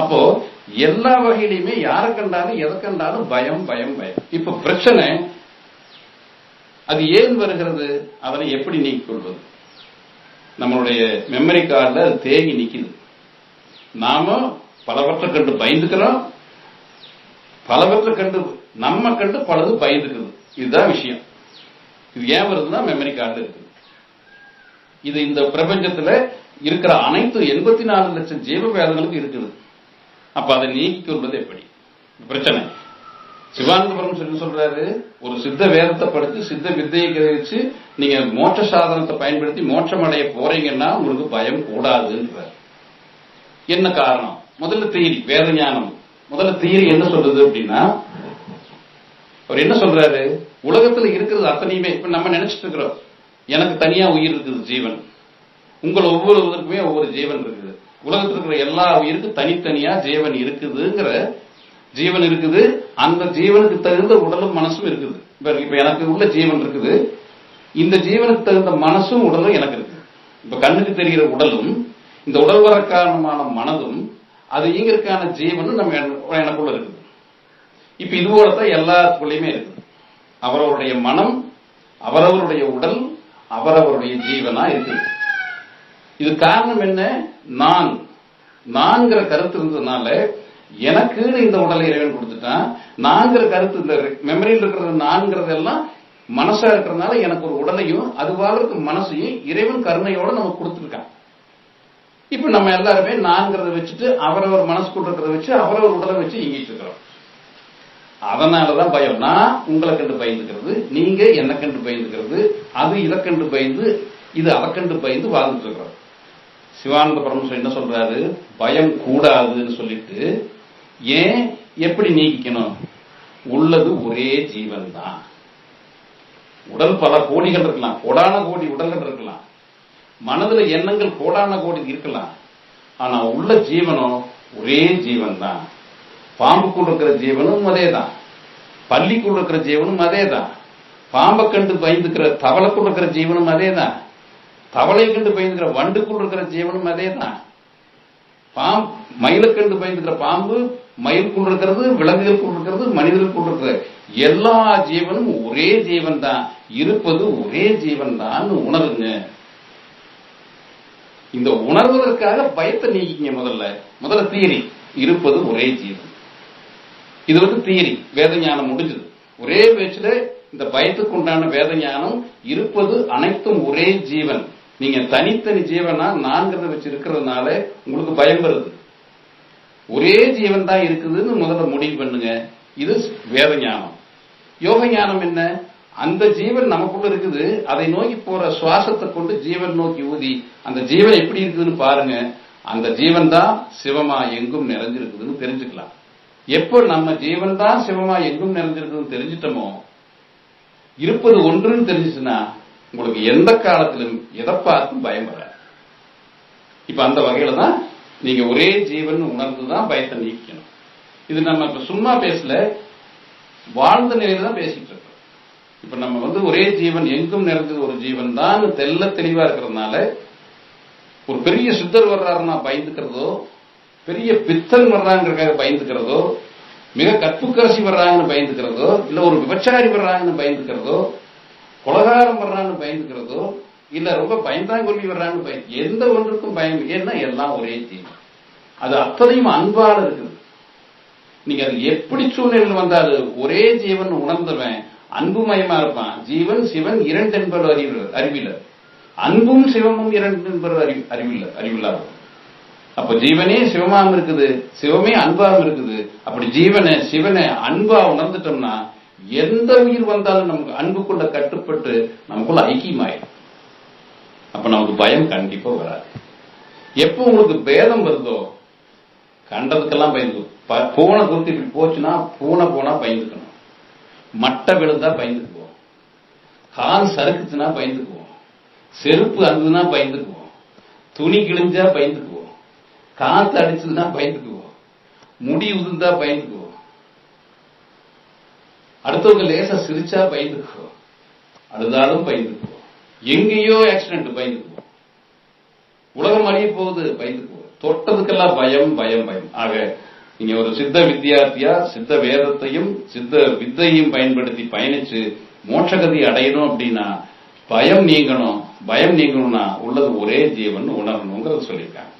அப்போ எல்லா வகையிலையுமே யாரை கண்டாலும் எதை கண்டாலும் பயம் பயம் பயம். இப்ப பிரச்சனை அது ஏன் வருகிறது? அதனை எப்படி நீக்கிக் கொள்வது நம்மளுடைய மெமரி கார்டில் அது தேங்கி நிற்குது நாம பலவற்றை கண்டு பயந்துக்கிறோம். பலவற்றை கண்டு நம்ம கண்டு பலது பயந்துக்குது. இதுதான் விஷயம். இது ஏன் வருதுன்னா மெமரி கார்டு இருக்குது இது இந்த பிரபஞ்சத்துல இருக்கிற அனைத்து எண்பத்தி நாலு லட்சம் ஜீவ வேதங்களுக்கு இருக்குது. அப்ப அதை நீக்கிக் எப்படி? பிரச்சனை. சிவானந்தபுரம் சொல்லி சொல்றாரு ஒரு சித்த வேதத்தை படிச்சு சித்த வித்தையை கிரகிச்சு நீங்க மோட்ச சாதனத்தை பயன்படுத்தி மோட்சம் அடைய போறீங்கன்னா உங்களுக்கு பயம் கூடாதுன்றார். என்ன காரணம்? முதல்ல தீரி வேத ஞானம். முதல்ல தீரி என்ன சொல்றது அப்படின்னா அவர் என்ன சொல்றாரு? உலகத்துல இருக்கிறது அத்தனையுமே இப்ப நம்ம நினைச்சிட்டு இருக்கிறோம். எனக்கு தனியா உயிர் இருக்குது ஜீவன். உங்கள் ஒவ்வொருவருக்குமே ஒவ்வொரு ஜீவன் இருக்குது. உலகத்தில் இருக்கிற எல்லா உயிருக்கும் தனித்தனியா ஜீவன் இருக்குதுங்கிற ஜீவன் இருக்குது. அந்த ஜீவனுக்கு தகுந்த உடலும் மனசும் இருக்குது. இப்ப எனக்கு உள்ள ஜீவன் இருக்குது. இந்த ஜீவனுக்கு தகுந்த மனசும் உடலும் எனக்கு இருக்கு இப்ப கண்ணுக்கு தெரிகிற உடலும் இந்த உடல் வர காரணமான மனதும் அது இயங்கிறதுக்கான ஜீவனும் நம்ம எனக்குள்ள இருக்குது. இப்ப இது போலதான் எல்லாத்துக்குள்ளயுமே இருக்குது. அவரவருடைய மனம் அவரவருடைய உடல் அவரவருடைய ஜீவனா இருக்குது. இது காரணம் என்ன? நான். நான்கிற கருத்து இருந்ததுனால எனக்குன்னு இந்த உடலை இறைவன் கொடுத்துட்டான். நான்கிற கருத்து இந்த மெமரியில் இருக்கிறது நான்கிறதெல்லாம் மனசா இருக்கிறதுனால எனக்கு ஒரு உடலையும் அது வாழ்றதுக்கு மனசையும் இறைவன் கருணையோட நமக்கு கொடுத்துருக்கான். இப்ப நம்ம எல்லாருமே நான்கிறத வச்சுட்டு அவரவர் மனசுக்குள்ள இருக்கிறத வச்சு அவரவர் உடலை வச்சு இங்கிட்டு இருக்கிறோம். அதனாலதான் பயம். நான் உங்களை கண்டு பயந்துக்கிறது நீங்க என்ன கண்டு பயந்துக்கிறது அது இதை கண்டு பயந்து இது அதை கண்டு பயந்து வாழ்ந்துட்டு இருக்கிறோம். சிவானந்த பரமேஸ்வரன் என்ன சொல்றாரு பயம் கூடாதுன்னு சொல்லிட்டு ஏன் எப்படி நீக்கிக்கணும்? உள்ளது ஒரே ஜீவன் தான் உடல் பல கோடிகள் இருக்கலாம் கோடான கோடி உடல்கள் இருக்கலாம். மனதுல எண்ணங்கள் கோடான கோடி இருக்கலாம். ஆனா உள்ள ஜீவனம் ஒரே ஜீவன் தான் பாம்புக்குள் இருக்கிற ஜீவனும் அதே தான் பள்ளிக்குள் இருக்கிற ஜீவனும் அதே தான் பாம்பை கண்டு பயந்துக்கிற தவளைக்குள் இருக்கிற ஜீவனும் அதே தான் தவளை கண்டு பயந்துக்கிற வண்டுக்குள் இருக்கிற ஜீவனும் அதே தான் பாம் மயிலை கண்டு பயந்துக்கிற பாம்பு மயிலுக்குள் இருக்கிறது விலங்குகளுக்குள் இருக்கிறது மனிதர்களுக்குள் இருக்கிறது. எல்லா ஜீவனும் ஒரே ஜீவன் தான் இருப்பது ஒரே ஜீவன் தான் உணருங்க. இந்த உணர்வதற்காக பயத்தை நீக்கிங்க முதல்ல. முதல்ல தியரி. இருப்பது ஒரே ஜீவன். இது வந்து தியரி. வேத ஞானம் முடிஞ்சது. ஒரே பேச்சுல இந்த பயத்துக்கு உண்டான வேத ஞானம் இருப்பது அனைத்தும் ஒரே ஜீவன். நீங்க தனித்தனி ஜீவனா நான்கிறத வச்சு இருக்கிறதுனால உங்களுக்கு பயம் வருது. ஒரே ஜீவன் தான் இருக்குதுன்னு முதல்ல முடிவு பண்ணுங்க. இது வேத ஞானம் யோக ஞானம் என்ன? அந்த ஜீவன் நமக்குள்ள இருக்குது. அதை நோக்கி போற சுவாசத்தை கொண்டு ஜீவன் நோக்கி ஊதி அந்த ஜீவன் எப்படி இருக்குதுன்னு பாருங்க. அந்த ஜீவன் தான் சிவமா எங்கும் நிறைஞ்சிருக்குதுன்னு தெரிஞ்சுக்கலாம். எப்போ நம்ம ஜீவன் தான் சிவமா எங்கும் நிறைஞ்சிருக்குதுன்னு தெரிஞ்சிட்டோமோ இருப்பது ஒன்றுன்னு தெரிஞ்சுச்சுன்னா உங்களுக்கு எந்த காலத்திலும் எதை பார்த்தும் பயம் வராது. இப்ப அந்த வகையில தான் நீங்க ஒரே ஜீவன் உணர்ந்து தான் பயத்தை நீக்கணும். இது நம்ம இப்ப சும்மா பேசல வாழ்ந்த நிலையில தான் பேசிட்டு இருக்கோம். இப்ப நம்ம வந்து ஒரே ஜீவன் எங்கும் நிறைஞ்சது ஒரு ஜீவன் தான் தெல்ல தெளிவா இருக்கிறதுனால ஒரு பெரிய சித்தர் வர்றாருன்னா பயந்துக்கிறதோ பெரிய பித்தன் வர்றாங்கிறக்காக பயந்துக்கிறதோ மிக கற்புக்கரசி வர்றாங்கன்னு பயந்துக்கிறதோ இல்ல ஒரு விபச்சாரி வர்றாங்கன்னு பயந்துக்கிறதோ கொலகாரம் வர்றான்னு பயந்துக்கிறதோ இல்ல ரொம்ப பயந்தாங்கொல்லி வர்றாங்கன்னு பயந்து எந்த ஒன்றுக்கும் பயம் ஏன்னா எல்லாம் ஒரே ஜீவன் அது அத்தனையும் அன்பால இருக்குது. நீங்க அது எப்படி சூழ்நிலையில் வந்தாலும் ஒரே ஜீவன் உணர்ந்தவன் அன்புமயமா இருப்பான். ஜீவன் சிவன் இரண்டு என்பவர் அறிவு அறிவிலர் அன்பும் சிவமும் இரண்டு என்பவர் அறிவு அறிவில்ல அறிவில்லாத அப்ப ஜீவனே சிவமாவும் இருக்குது சிவமே அன்பாவும் இருக்குது. அப்படி ஜீவனை சிவனை அன்பா உணர்ந்துட்டோம்னா எந்த உயிர் வந்தாலும் நமக்கு அன்புக்குள்ள கட்டுப்பட்டு நமக்குள்ள ஐக்கியமாயிடும். அப்ப நமக்கு பயம் கண்டிப்பா வராது. எப்போ உங்களுக்கு பேதம் வருதோ கண்டதுக்கெல்லாம் பயந்து ப- பூனை குறுத்து இப்படி போச்சுன்னா பூனை போனா பயந்துக்கணும். மட்டை விழுந்தா பயந்துக்குவோம். கால் சறுக்குச்சுன்னா பயந்துக்குவோம். செருப்பு அந்ததுன்னா பயந்துக்குவோம். துணி கிழிஞ்சா பயந்துக்குவோம். காத்து அடிச்சதுன்னா பயந்துக்குவோம். முடி உதிர்ந்தா பயந்துக்குவோம். அடுத்தவங்க லேசா சிரிச்சா பயந்துக்குவோம். அழுதாலும் பயந்துக்குவோம். எங்கேயோ ஆக்சிடென்ட் பயந்துக்குவோம். உலகம் அழிய போகுது பயந்துக்குவோம். தொட்டதுக்கெல்லாம் பயம் பயம் பயம். ஆக நீங்க ஒரு சித்த வித்தியார்த்தியா சித்த வேதத்தையும் சித்த வித்தையும் பயன்படுத்தி பயணிச்சு மோட்சகதி அடையணும் அப்படின்னா பயம் நீங்கணும். பயம் நீங்கணும்னா உள்ளது ஒரே ஜீவன் உணரணுங்கிறத சொல்லியிருக்காங்க.